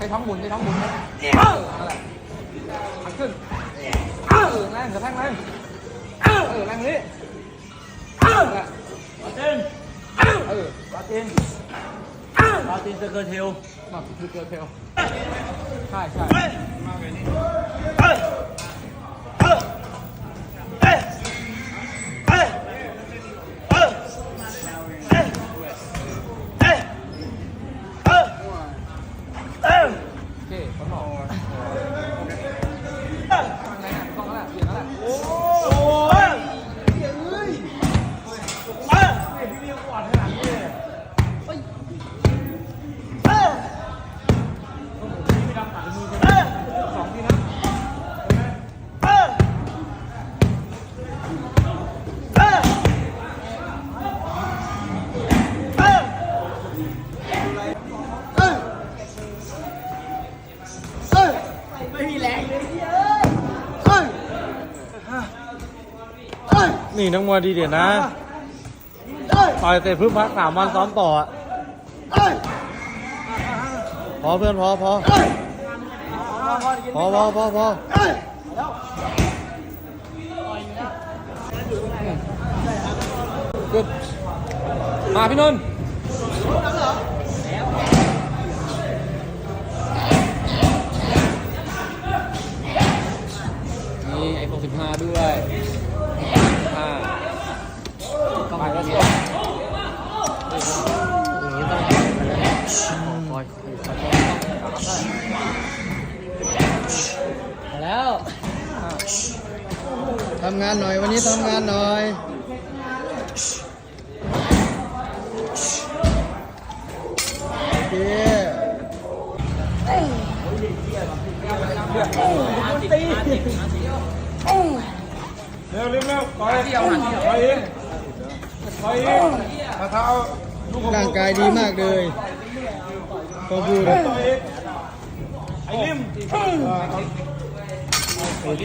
ช้ท้องหมุนใช้ท้องหมุนเออนั่นแหละหันขึ้นเออแรงกระแทกแรงเออแรงนี้เออนั่นแหละปาตินเออปาตินปาตินเซอร์เกอร์เทลมาคือเกิดเพลใช่ใช่ ไม่มีแรงเลยเฮ้ยเฮ้ยนี่นักมวยดีเด่นนะเฮ้ยต่อยเสร็จเพิ่งพักสามวันซ้อมต่ออะเฮ้ยพอเพื่อนพอพอเฮ้ยพอพอพอพอเฮ้ยกดมาพี่นนท์ นี่ไอโฟน15ด้วย15ก็มาแล้วเนี่ยอย่างนี้ต้องคอยคอยคอยมาแล้วทำงานหน่อยวันนี้ทำงานหน่อยโอเค เร็วเร็วเร็วไปไปเองไปเองมาเท้าลูกร่างกายดีมากเลยพอพูดไปเองไอ้ลิมโอเค